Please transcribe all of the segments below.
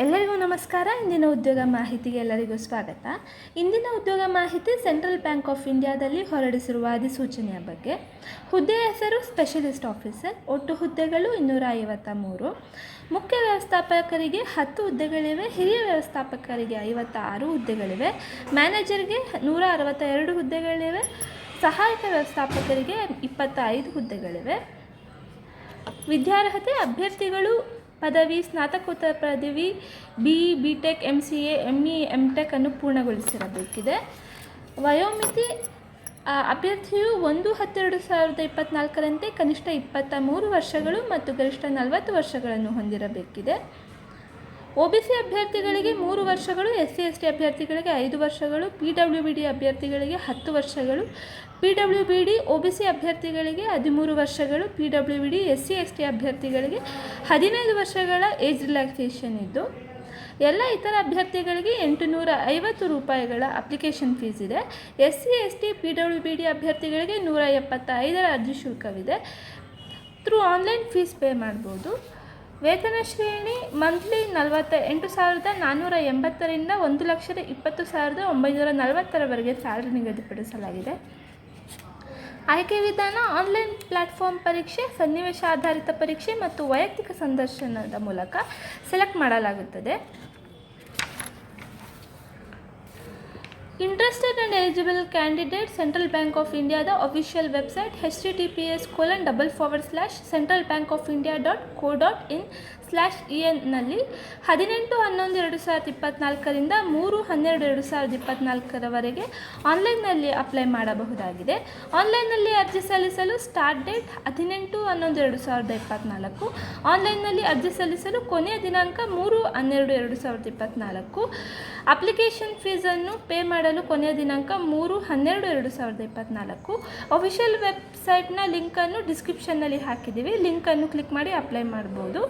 ಎಲ್ಲರಿಗೂ ನಮಸ್ಕಾರ. ಇಂದಿನ ಉದ್ಯೋಗ ಮಾಹಿತಿಗೆ ಎಲ್ಲರಿಗೂ ಸ್ವಾಗತ. ಇಂದಿನ ಉದ್ಯೋಗ ಮಾಹಿತಿ ಸೆಂಟ್ರಲ್ ಬ್ಯಾಂಕ್ ಆಫ್ ಇಂಡಿಯಾದಲ್ಲಿ ಹೊರಡಿಸಿರುವ ಅಧಿಸೂಚನೆಯ ಬಗ್ಗೆ. ಹುದ್ದೆ ಹೆಸರು ಸ್ಪೆಷಲಿಸ್ಟ್ ಆಫೀಸರ್, ಒಟ್ಟು ಹುದ್ದೆಗಳು ಇನ್ನೂರ ಐವತ್ತ ಮೂರು ಮುಖ್ಯ ವ್ಯವಸ್ಥಾಪಕರಿಗೆ ಹತ್ತು ಹುದ್ದೆಗಳಿವೆ, ಹಿರಿಯ ವ್ಯವಸ್ಥಾಪಕರಿಗೆ ಐವತ್ತಾರು ಹುದ್ದೆಗಳಿವೆ, ಮ್ಯಾನೇಜರ್ಗೆ ನೂರ ಅರವತ್ತ ಎರಡು ಹುದ್ದೆಗಳಿವೆ, ಸಹಾಯಕ ವ್ಯವಸ್ಥಾಪಕರಿಗೆ ಇಪ್ಪತ್ತೈದು ಹುದ್ದೆಗಳಿವೆ. ವಿದ್ಯಾರ್ಹತೆ ಅಭ್ಯರ್ಥಿಗಳು ಪದವಿ, ಸ್ನಾತಕೋತ್ತರ ಪದವಿ, B B tech M C A M E M tech ಅನ್ನು ಪೂರ್ಣಗೊಳಿಸಿರಬೇಕಿದೆ. ವಯೋಮಿತಿ ಅಭ್ಯರ್ಥಿಯು ಒಂದು ಹತ್ತೆರಡು ಸಾವಿರದ ಇಪ್ಪತ್ನಾಲ್ಕರಂತೆ ಕನಿಷ್ಠ ಇಪ್ಪತ್ತ ಮೂರು ವರ್ಷಗಳು ಮತ್ತು ಗರಿಷ್ಠ ನಲವತ್ತು ವರ್ಷಗಳನ್ನು ಹೊಂದಿರಬೇಕಿದೆ. ಒ ಬಿ ಸಿ ಅಭ್ಯರ್ಥಿಗಳಿಗೆ ಮೂರು ವರ್ಷಗಳು ಎಸ್ ಸಿ ಎಸ್ ಟಿ ಅಭ್ಯರ್ಥಿಗಳಿಗೆ ಐದು ವರ್ಷಗಳು ಪಿ ಡಬ್ಲ್ಯೂ ಬಿ ಡಿ ಅಭ್ಯರ್ಥಿಗಳಿಗೆ ಹತ್ತು ವರ್ಷಗಳು P W B D O B C ಅಭ್ಯರ್ಥಿಗಳಿಗೆ ಹದಿಮೂರು ವರ್ಷಗಳು P W B D S C S T ಅಭ್ಯರ್ಥಿಗಳಿಗೆ ಹದಿನೈದು ವರ್ಷಗಳ ಏಜ್ ರಿಲ್ಯಾಕ್ಸೇಷನ್ ಇದ್ದು, ಎಲ್ಲ ಇತರ ಅಭ್ಯರ್ಥಿಗಳಿಗೆ ಎಂಟುನೂರ ಐವತ್ತು ರೂಪಾಯಿಗಳ ಅಪ್ಲಿಕೇಶನ್ ಫೀಸ್ ಇದೆ. S C S T P W B D ಅಭ್ಯರ್ಥಿಗಳಿಗೆ ನೂರ ಎಪ್ಪತ್ತೈದರ ಅರ್ಜಿ ಶುಲ್ಕವಿದೆ. ಥ್ರೂ ಆನ್ಲೈನ್ ಫೀಸ್ ಪೇ ಮಾಡ್ಬೋದು. ವೇತನ ಶ್ರೇಣಿ ಮಂತ್ಲಿ ನಲವತ್ತ ಎಂಟು ಸಾವಿರದ ನಾನ್ನೂರ ಎಂಬತ್ತರಿಂದ ಒಂದು ಲಕ್ಷದ ಇಪ್ಪತ್ತು ಸಾವಿರದ ಒಂಬೈನೂರ ನಲವತ್ತರವರೆಗೆ ಸ್ಯಾಲರಿ ನಿಗದಿಪಡಿಸಲಾಗಿದೆ. ಆಯ್ಕೆ ವಿಧಾನ ಆನ್ಲೈನ್ ಪ್ಲ್ಯಾಟ್ಫಾರ್ಮ್ ಪರೀಕ್ಷೆ, ಸನ್ನಿವೇಶ ಆಧಾರಿತ ಪರೀಕ್ಷೆ ಮತ್ತು ವೈಯಕ್ತಿಕ ಸಂದರ್ಶನದ ಮೂಲಕ ಸೆಲೆಕ್ಟ್ ಮಾಡಲಾಗುತ್ತದೆ. Interested and eligible candidate central bank of ಇಂಡಿಯಾದ official website H T T P S colon double forward slash central bank of India dot co dot in slash E ಎನ್ನಲ್ಲಿ ಹದಿನೆಂಟು, ಹನ್ನೊಂದು, ಎರಡು ಸಾವಿರದ ಇಪ್ಪತ್ತ್ನಾಲ್ಕರಿಂದ ಮೂರು, ಹನ್ನೆರಡು, ಎರಡು ಸಾವಿರದ ಇಪ್ಪತ್ತ್ನಾಲ್ಕರವರೆಗೆ ಆನ್ಲೈನ್ನಲ್ಲಿ ಅಪ್ಲೈ ಮಾಡಬಹುದಾಗಿದೆ. ಆನ್ಲೈನ್ನಲ್ಲಿ ಅರ್ಜಿ ಸಲ್ಲಿಸಲು ಸ್ಟಾರ್ಟ್ ಡೇಟ್ ಹದಿನೆಂಟು, ಹನ್ನೊಂದು, ಎರಡು ಸಾವಿರದ ಇಪ್ಪತ್ನಾಲ್ಕು. ಆನ್ಲೈನ್ನಲ್ಲಿ ಅರ್ಜಿ ಸಲ್ಲಿಸಲು ಕೊನೆಯ ದಿನಾಂಕ ಮೂರು, ಹನ್ನೆರಡು, ಎರಡು ಸಾವಿರದ ಇಪ್ಪತ್ನಾಲ್ಕು. ಅಪ್ಲಿಕೇಶನ್ ಫೀಸನ್ನು ಪೇ ಮಾಡಲು ಕೊನೆಯ ದಿನಾಂಕ ಮೂರು ಹನ್ನೆರಡು ಎರಡು ಸಾವಿರದ ಇಪ್ಪತ್ತ್ನಾಲ್ಕು ಅಫಿಷಿಯಲ್ ವೆಬ್ಸೈಟ್ನ ಲಿಂಕನ್ನು ಡಿಸ್ಕ್ರಿಪ್ಷನ್ನಲ್ಲಿ ಹಾಕಿದ್ದೀವಿ. ಲಿಂಕನ್ನು ಕ್ಲಿಕ್ ಮಾಡಿ ಅಪ್ಲೈ ಮಾಡ್ಬೋದು.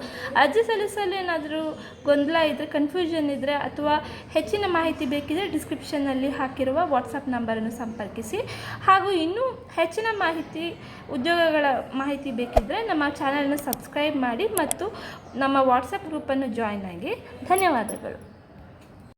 ಅರ್ಜಿ ಸಲ್ಲಿಸಲು ಏನಾದರೂ ಗೊಂದಲ ಇದ್ದರೆ ಕನ್ಫ್ಯೂಷನ್ ಇದ್ದರೆ ಅಥವಾ ಹೆಚ್ಚಿನ ಮಾಹಿತಿ ಬೇಕಿದ್ದರೆ ಡಿಸ್ಕ್ರಿಪ್ಷನ್ನಲ್ಲಿ ಹಾಕಿರುವ ವಾಟ್ಸಪ್ ನಂಬರನ್ನು ಸಂಪರ್ಕಿಸಿ. ಹಾಗೂ ಇನ್ನೂ ಹೆಚ್ಚಿನ ಮಾಹಿತಿ, ಉದ್ಯೋಗಗಳ ಮಾಹಿತಿ ಬೇಕಿದ್ದರೆ ನಮ್ಮ ಚಾನಲನ್ನು ಸಬ್ಸ್ಕ್ರೈಬ್ ಮಾಡಿ ಮತ್ತು ನಮ್ಮ ವಾಟ್ಸಪ್ ಗ್ರೂಪನ್ನು ಜಾಯ್ನ್ ಆಗಿ. ಧನ್ಯವಾದಗಳು.